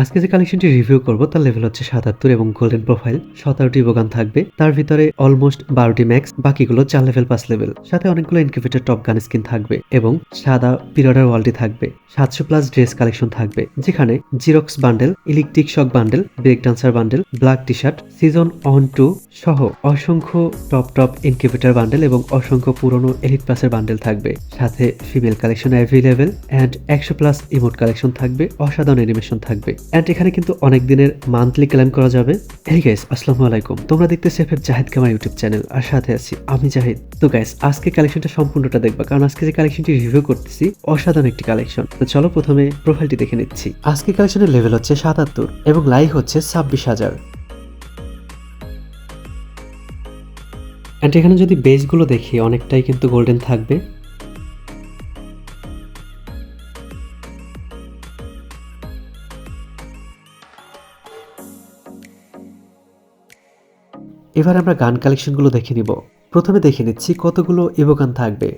আজকে যে কালেকশনটি রিভিউ করব, তার লেভেল হচ্ছে সাতাত্তর এবং গোল্ডেন প্রোফাইল সতেরোটি বোগান থাকবে। তার ভিতরে অলমোস্ট বারোটি ম্যাক্স বাকিগুলো চার লেভেল পাঁচ লেভেল সাথে অনেকগুলো ইনকিউবেটর টপ গান স্কিন থাকবে এবং সাদা পিরিয়ডার ওয়ালটি থাকবে। সাতশো প্লাস ড্রেস কালেকশন থাকবে, যেখানে xerox bundle electric shock bundle break dancer bundle black T shirt season on two সহ অসংখ্য টপ টপ ইনকিউবেটর বান্ডেল এবং অসংখ্য পুরনো এলিট প্লাসের বান্ডেল থাকবে। সাথে ফিমেল কালেকশন অ্যাভেলেবেল অ্যান্ড একশো প্লাস ইমোট কালেকশন থাকবে, অসাধারণ অ্যানিমেশন থাকবে। অ্যান্ড এখানে কিন্তু অনেক দিনের মান্থলি ক্লেম করা যাবে। এই গাইস আসসালামু আলাইকুম। তোমরা দেখতে সেফের জাহিদ কামার ইউটিউব চ্যানেল আর সাথে আছি আমি জাহিদ। তো গাইস আজকে কালেকশনটা সম্পূর্ণটা দেখবা, কারণ আজকে যে কালেকশনটি রিভিউ করতেছি, অসাধারণ একটি কালেকশন তো চলো প্রথমে প্রোফাইলটি দেখে নিচ্ছি। আজকে কালেকশনের লেভেল হচ্ছে সাতাত্তর এবং লাইক হচ্ছে ছাব্বিশ হাজার। অ্যান্ড এখানে যদি বেসগুলো দেখি, অনেকটাই কিন্তু গোল্ডেন থাকবে। এবার আমরা গান কালেকশনগুলো দেখে নিব। প্রথমে দেখে নিচ্ছি কতগুলো ইভোগান থাকবে।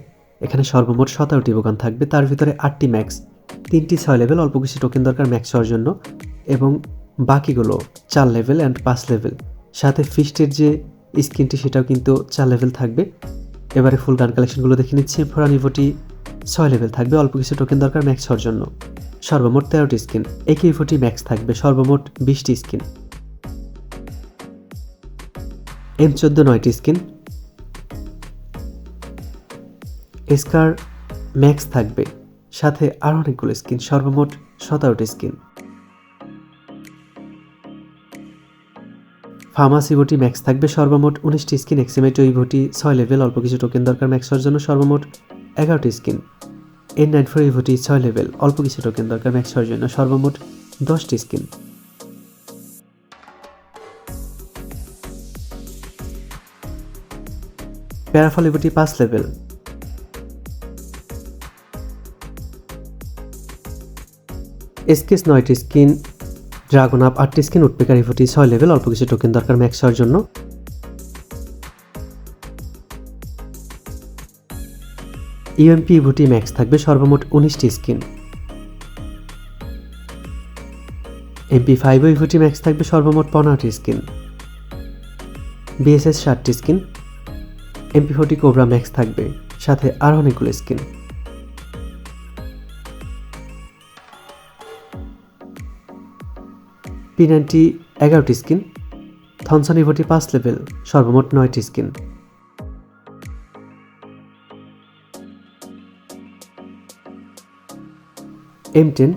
এখানে সর্বমোট সতেরোটি ইভোগান থাকবে, তার ভিতরে আটটি ম্যাক্স তিনটি ছয় লেভেল অল্প কিছু টোকেন দরকার ম্যাক্স হওয়ার জন্য, এবং বাকিগুলো চার লেভেল অ্যান্ড পাঁচ লেভেল সাথে ফিস্টের যে স্কিনটি, সেটাও কিন্তু চার লেভেল থাকবে। এবারে ফুল গান কালেকশনগুলো দেখে নিচ্ছি। ফোরান ইভোটি ছয় লেভেল থাকবে, অল্প কিছু টোকেন দরকার ম্যাক্স হওয়ার জন্য। সর্বমোট তেরোটি স্কিন একে ইভোটি ম্যাক্স থাকবে, সর্বমোট বিশটি স্কিন এম চোদ্দ নয়টি স্কিন। এসকার ম্যাক্স থাকবে। সাথে আরও অনেকগুলো স্কিন, সর্বমোট সতেরোটি স্কিন। ফার্মাসি ভোটি ম্যাক্স থাকবে, সর্বমোট উনিশটি স্কিন। এক্সিমেটো এই ভোটি ছয় লেভেল অল্প কিছু টোকেন দরকার ম্যাক্স হওয়ার জন্য, সর্বমোট এগারোটি স্কিন। এন নাইন ফোর এই ভোটি ছয় লেভেল অল্প কিছু টোকেন দরকার ম্যাক্স হওয়ার জন্য, সর্বমোট দশটি স্কিন। প্যারাফলিবিটি পাঁচ লেভেল। এসকেস নয়টি স্কিন, ড্রাগন আপ আটটি স্কিন উৎপেকার ইভোটি ছয় লেভেল, অল্প কিছু টোকেন দরকার ম্যাক্স হওয়ার জন্য। ইউএমপি ইভোটি ম্যাক্স থাকবে সর্বমোট উনিশটি স্কিন। এমপি ফাইভ ইভোটি ম্যাক্স থাকবে সর্বমোট পনেরোটি স্কিন। বিএসএস ষাটটি skin MP forty cobra max থাকবে, সাথে আর অনেকগুলো স্কিন। পি নাইনটি এগারোটি স্কিন, থনসন ইভোটি পাঁচ লেভেল, সর্বমোট নয়টি স্কিন। এম টেন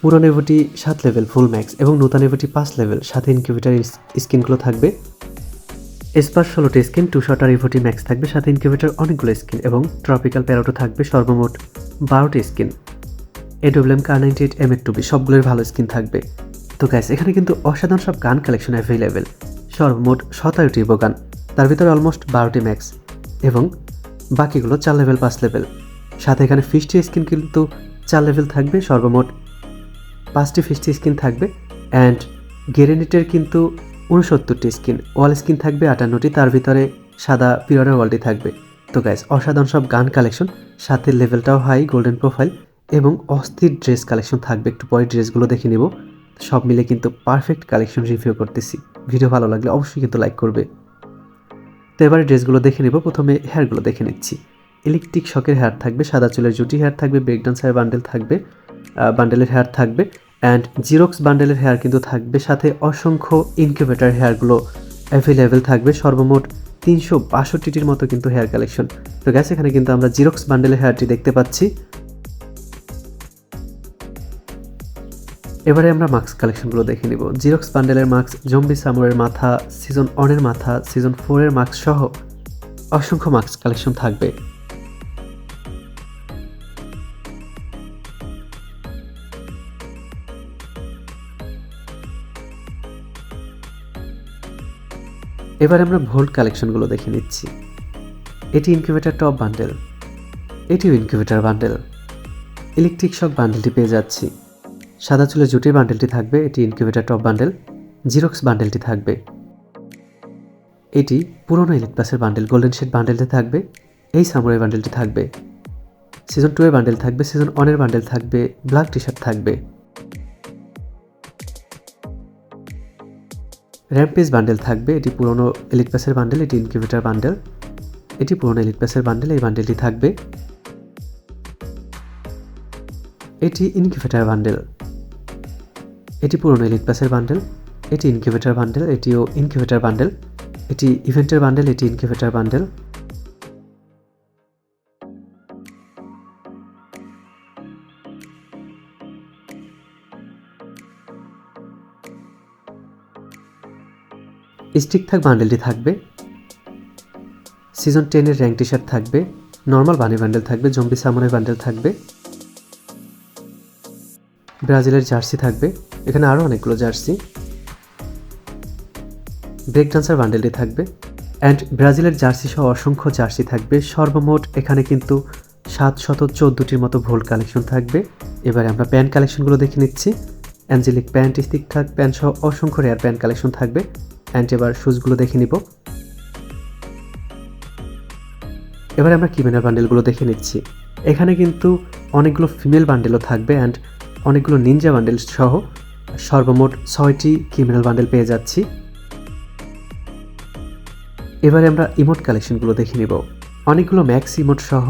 পুরান এভোটি সাত লেভেল ফুল ম্যাক্স এবং নূতন এভোটি পাঁচ লেভেল, সাথে ইনকিউবেটার স্কিনগুলো থাকবে। এসপার ষোলোটি স্কিন, টু শটার ইভোটি ম্যাক্স থাকবে, সাথে ইনকিউবেটার অনেকগুলো স্কিন এবং ট্রপিক্যাল প্যারোটো থাকবে সর্বমোট বারোটি skin. AWM Kar ninety eight M two B সবগুলোর ভালো স্কিন থাকবে। তো গ্যাস এখানে কিন্তু অসাধারণ সব গান কালেকশন অ্যাভেলেবেল সর্বমোট সতেরোটি গান, তার ভিতরে অলমোস্ট বারোটি ম্যাক্স এবং বাকিগুলো চার লেভেল পাঁচ লেভেল সাথে এখানে ফিস্টি স্কিন কিন্তু চার লেভেল থাকবে, সর্বমোট পাঁচটি ফিস্টি স্কিন থাকবে। অ্যান্ড গেরেনিটের কিন্তু উনসত্তরটি স্কিন, ওয়াল স্কিন থাকবে, আটান্নটি, তার ভিতরে সাদা পিওরের ওয়ালটি থাকবে। তো গ্যাস অসাধারণ সব গান কালেকশন সাথে লেভেলটাও হাই গোল্ডেন প্রোফাইল এবং অস্থির ড্রেস কালেকশন থাকবে। একটু পরে ড্রেসগুলো দেখে নেব। সব মিলে কিন্তু পারফেক্ট কালেকশন রিভিউ করতেছি। ভিডিও ভালো লাগলে অবশ্যই কিন্তু লাইক করবে। তো এবারে ড্রেসগুলো দেখে নেব। প্রথমে হেয়ারগুলো দেখে নিচ্ছি। ইলেকট্রিক শকের হেয়ার থাকবে, সাদা চুলের জুটি হেয়ার থাকবে ব্রেক ডান্সার বান্ডেল থাকবে বান্ডেলের হেয়ার থাকবে। অ্যান্ড জিরক্স বান্ডেলের হেয়ার কিন্তু থাকবে সাথে অসংখ্য ইনকিউবেটার হেয়ারগুলো অ্যাভেলেবেল থাকবে, সর্বমোট তিনশো বাষট্টিটির মতো কিন্তু হেয়ার কালেকশন তো গ্যাস এখানে কিন্তু আমরা জিরক্স বান্ডেলের হেয়ারটি দেখতে পাচ্ছি। এবারে আমরা মাস্ক কালেকশনগুলো দেখে নিব। জিরক্স বান্ডেলের মাস্ক জম্বি সামুরের মাথা সিজন ওয়ানের মাথা সিজন ফোরের মাস্ক সহ অসংখ্য মাস্ক কালেকশন থাকবে। এবার আমরা ভোল্ট কালেকশনগুলো দেখে নিচ্ছি। এটি ইনকিউবেটার টপ বান্ডেল এটিও ইনকিউবেটার বান্ডেল ইলেকট্রিক শক বান্ডেলটি পেয়ে যাচ্ছি। সাদা চুলের জুটির বান্ডেলটি থাকবে, এটি ইনকিউবেটার টপ বান্ডেল জিরক্স বান্ডেলটি থাকবে। এটি পুরনো ইলেক প্লাসের বান্ডেল গোল্ডেন শেড বান্ডেলটি থাকবে, এই সামুরাই বান্ডেলটি থাকবে। সিজন টু এর বান্ডেল থাকবে সিজন ওয়ানের বান্ডেল থাকবে ব্ল্যাক টি শার্ট থাকবে। র্যাম্পেজ বান্ডেল থাকবে, এটি পুরনো এলিট প্যাসের বান্ডেল, এটি ইনকিউবেটার বান্ডেল। এটি পুরনো এলিট প্যাসের বান্ডেল, এই বান্ডেলটি থাকবে। এটি ইনকিউবেটার বান্ডেল। এটি পুরনো এলিট প্যাসের বান্ডেল, এটি ইনকিউবেটার বান্ডেল, এটিও ইনকিউবেটার বান্ডেল। এটি ইভেন্টের বান্ডেল, এটি ইনকিউবেটার বান্ডেল। স্টিক থাক বান্ডেলটি থাকবে? সিজন টেনের র্যাঙ্ক টি শার্ট থাকবে। নর্মাল বানি বান্ডেল থাকবে জম্বি সামনের বান্ডেল থাকবে। ব্রাজিলের জার্সি থাকবে। এখানে আরও অনেকগুলো জার্সি ব্রেক ডান্সার বান্ডেলটি থাকবে। অ্যান্ড ব্রাজিলের জার্সি সহ অসংখ্য জার্সি থাকবে। সর্বমোট এখানে কিন্তু সাত শত চোদ্দোটির মতো ভোল্ট কালেকশন থাকবে। এবারে আমরা প্যান্ট কালেকশনগুলো দেখে নিচ্ছি। অ্যাঞ্জেলিক প্যান্ট স্টিক থাক প্যান্ট সহ অসংখ্য রেয়ার প্যান্ট কালেকশন থাকবে। অ্যান্ড এবার শুজগুলো দেখে নিব। এবারে আমরা কিমেনার বান্ডেলগুলো দেখে নিচ্ছি। এখানে কিন্তু অনেকগুলো ফিমেল বান্ডেলও থাকবে অ্যান্ড অনেকগুলো নিনজা বান্ডেল সহ সর্বমোট ছয়টি ক্রিমিনাল বান্ডেল পেয়ে যাচ্ছি। এবারে আমরা ইমোট কালেকশনগুলো দেখে নিব। অনেকগুলো ম্যাক্স ইমোট সহ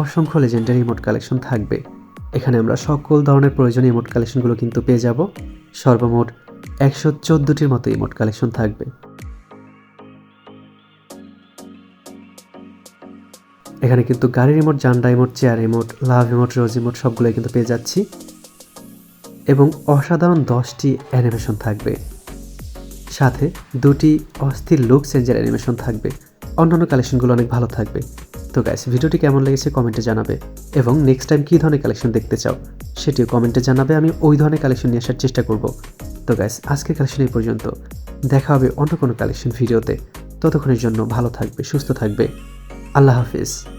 অসংখ্য লেজেন্ডারি ইমোট কালেকশন থাকবে। এখানে আমরা সকল ধরনের প্রয়োজনীয় ইমোট কালেকশনগুলো কিন্তু পেয়ে যাব। সর্বমোট একশো চোদ্দোটির মতো ইমোট কালেকশন থাকবে। এখানে কিন্তু গাড়ির emote জান্ডা emote chair emote love emote rose emote সবগুলোই কিন্তু পেয়ে যাচ্ছি। এবং অসাধারণ দশটি অ্যানিমেশন থাকবে। সাথে দুটি অস্থির লুক চেঞ্জের অ্যানিমেশন থাকবে। অন্যান্য কালেকশনগুলো অনেক ভালো থাকবে। তো গাইস ভিডিওটি কেমন লেগেছে কমেন্টে জানাবে। এবং নেক্সট টাইম কী ধরনের কালেকশন দেখতে চাও, সেটিও কমেন্টে জানাবে। আমি ওই ধরনের কালেকশন নিয়ে আসার চেষ্টা করব। তো গ্যাস আজকের কালেকশন এই পর্যন্ত। দেখা হবে অন্য কোনো কালেকশন ভিডিওতে ততক্ষণের জন্য ভালো থাকবে, সুস্থ থাকবে। আল্লাহ হাফিজ।